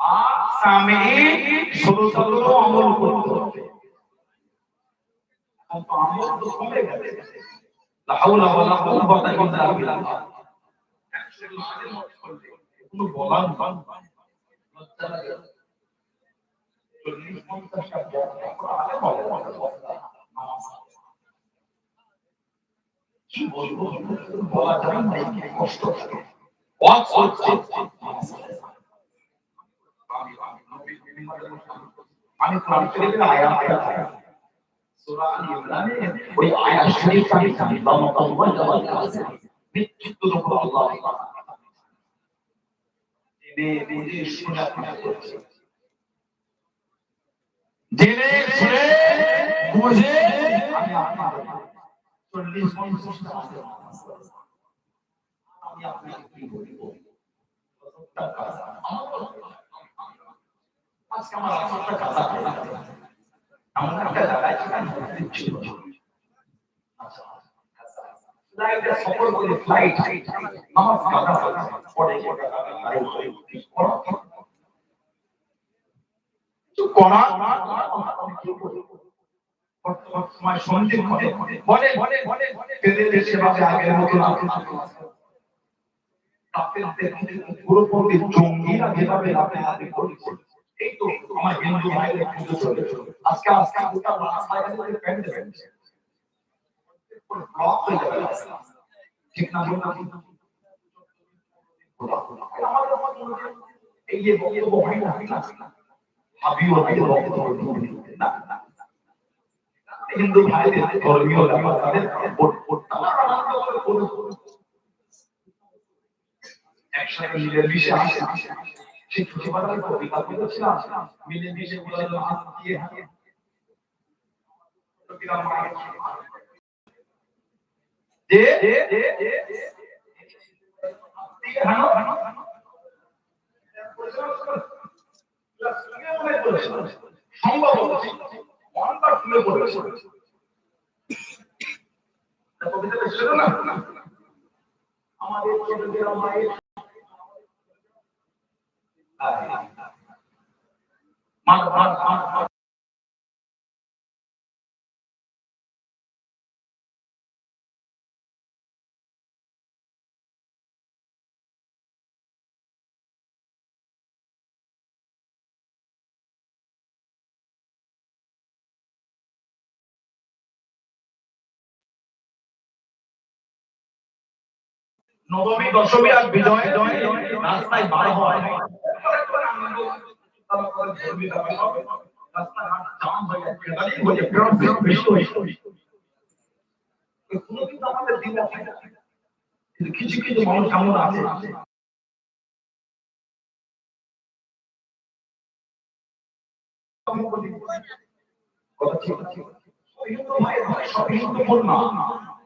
আর স্বামী শ্রোতাদেরও আমল করতে হবে। আমল তো কমে গেছে। কষ্ট ওয়াজ করছে আমি কোরআন শরীফের আয়াত আছে সূরা আল ইমরানে ওই আয়াত শরীফ আমি বাবা বাবা জবাব আছে। মৃত্যুর উপর আল্লাহ জেনে বুঝে শোনা শোনা করছে। জেনে শুনে বুঝে আমি আপনার চল্লিশ পঞ্চাশটা আমি আপনাকে কি বলব? আমার করে সময় সন্ধ্যে করে বলে বলে বলে দেশে বাজে আগের মতো না পুরোপুরি জঙ্গিরা যেভাবে রাতে করেছে এই তো আমার হিন্দু ভাইদের পুজো চলে আজকে আজকে গোটা রাস্তায় গেলে প্যান্ট ব্লক হয়ে যাবে। ঠিক না বললাম এই যে বক্তব্য হয় না হাবিও হাবিও বক্তব্য না হিন্দু ভাইদের ধর্মীয় ব্যাপার তাদের একসাথে মিলে মিশে আসে। সেই ছোটবেলায় কবিতা বলেছিলাম মিলে মিশে বলে হাত দিয়ে। আমাদের মায়ের নবমী দশমী আর বিজয় রাস্তায় বার হয়। কিছু কিছু মানুষ এমন আছে কথা ঠিক ঠিক হিন্দু ভাই ভাই সব হিন্দু বল না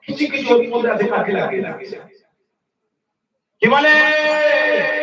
কিছু কিছু মধ্যে আছে কাকে লাগে লাগে কি বলে শিমলা একটা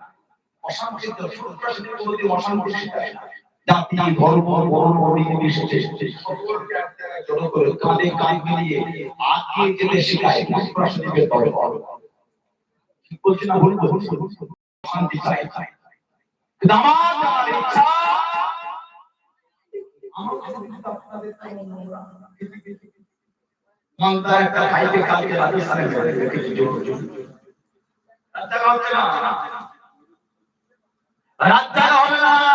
অশান্তিত সন্ত্রাসী অশান্তি শিখায় না জাতি ধর্ম বর্ণ নির্বিশেষে সকলকে এক জড়ো করে কাঁধে কাঁধ মিলিয়ে আগিয়ে যেতে শেখায় সন্ত্রাসীদের দল ঠিক বলছি না ভুল বলছি শান্তি চাই কিন্তু আমার ইচ্ছা আমার কিন্তু আপনাদের তাই নোংরা মালদা একটা ভাইকে কালকে রাজস্থানে মেরে রেখেছি জোর জোর রাস্তা কাটছে না। রাত জাগা হবে না